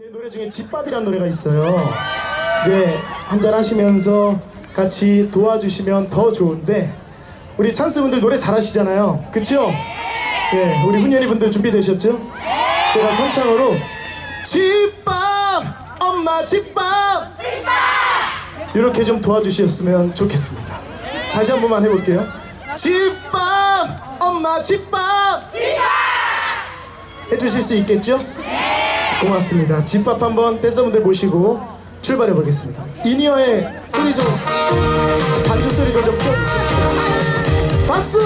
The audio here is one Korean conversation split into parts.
제 노래 중에 집밥이란 노래가 있어요. 이제 한잔 하시면서 같이 도와주시면 더 좋은데 우리 찬스 분들 노래 잘하시잖아요. 그쵸? 예, 우리 훈연이 분들 준비되셨죠? 제가 선창으로 집밥 엄마 집밥 이렇게 좀 도와주셨으면 좋겠습니다. 다시 한 번만 해볼게요. 집밥 엄마 집밥 해주실 수 있겠죠? 고맙습니다. 집밥 한번 댄서분들 모시고 출발해 보겠습니다. 이니어의 소리 좀 반주 소리도 좀. 박수!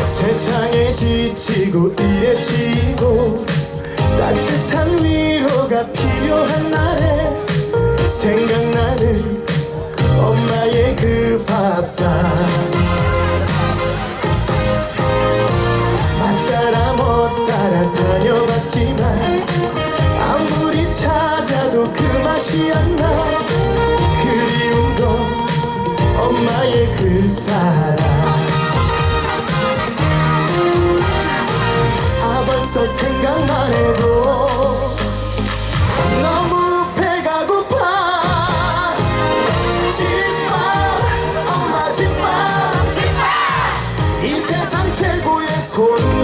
세상에 지치고 일에 지 생각나는 엄마의 그 밥상. 맞따라 못따라 다녀봤지만 아무리 찾아도 그 맛이 안 나. 그리운 건 엄마의 그 사랑. 아 벌써 생각만 해도 최고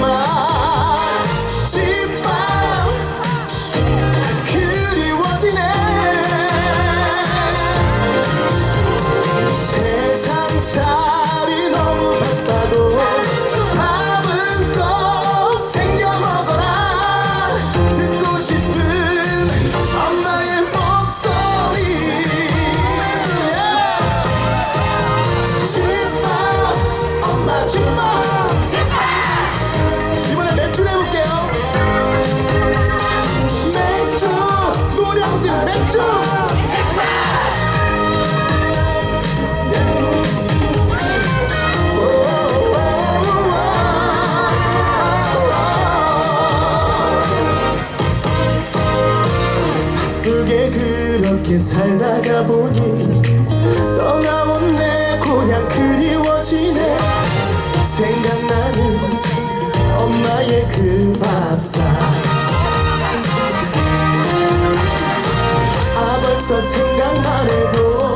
그렇게 살다가 보니 떠나온 내 고향 그리워지네. 생각나는 엄마의 그 밥상. 아 벌써 생각만 해도